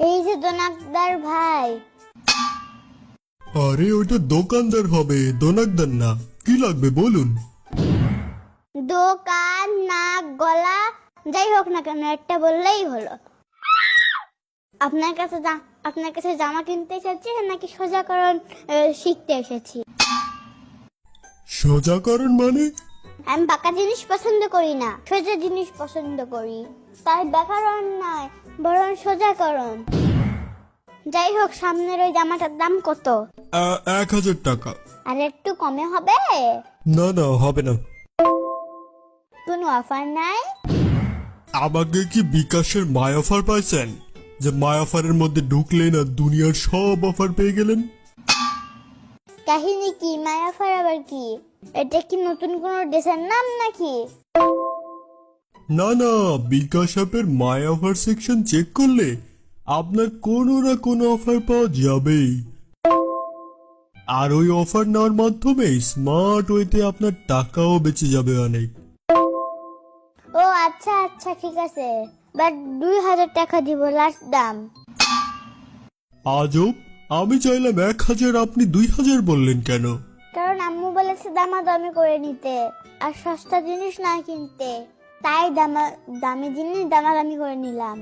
এই যে দোনাকদার ভাই। আরে ওটা দোকানদার হবে দোনাকদার না। কি লাগবে বলুন। দোকান নাক গলা যাই হোক না কেন একটা বললেই হলো। আপনার কাছে আপনার কাছে জামা কিনতে এসেছি নাকি সোজাকরণ শিখতে এসেছি? সোজাকরণ মানে আমি বাঁকা জিনিস পছন্দ করি না সোজা জিনিস পছন্দ করি। তাই ব্যাকরণ নয় বরং সোজাকরণ যাই হোক সামনের ওই জামাটার দাম কত? এক হাজার টাকা। আর একটু কমে হবে? না না হবে না। কোনো অফার নাই? আমাকে কি বিকাশের মাই অফার পাইছেন? যে মাই অফারের মধ্যে ঢুকলেন আর দুনিয়ার সব অফার পেয়ে গেলেন? কাহিনী কি? মায়া অফার আবার কি? এটা কি নতুন কোনো ড্রেসের নাম নাকি? না না বিকাশ অ্যাপের মাই অফার সেকশন চেক করলে আপনার কোনো না কোনো অফার পাওয়া যাবেই। আর ওই অফার নেওয়ার মাধ্যমে স্মার্ট ওয়েতে আপনার টাকাও বেঁচে যাবে অনেক। ও আচ্ছা আচ্ছা ঠিক আছে। বাট দুই হাজার টাকা দিব লাস্ট দাম। আজব। আমি চাইলাম এক হাজার, আপনি দুই হাজার বললেন কেন? কারণ আম্মু বলেছে দামাদামি করে নিতে, আর সস্তা জিনিস না কিনতে। তাই দামা দামি জিনিস দামাদামি করে নিলাম।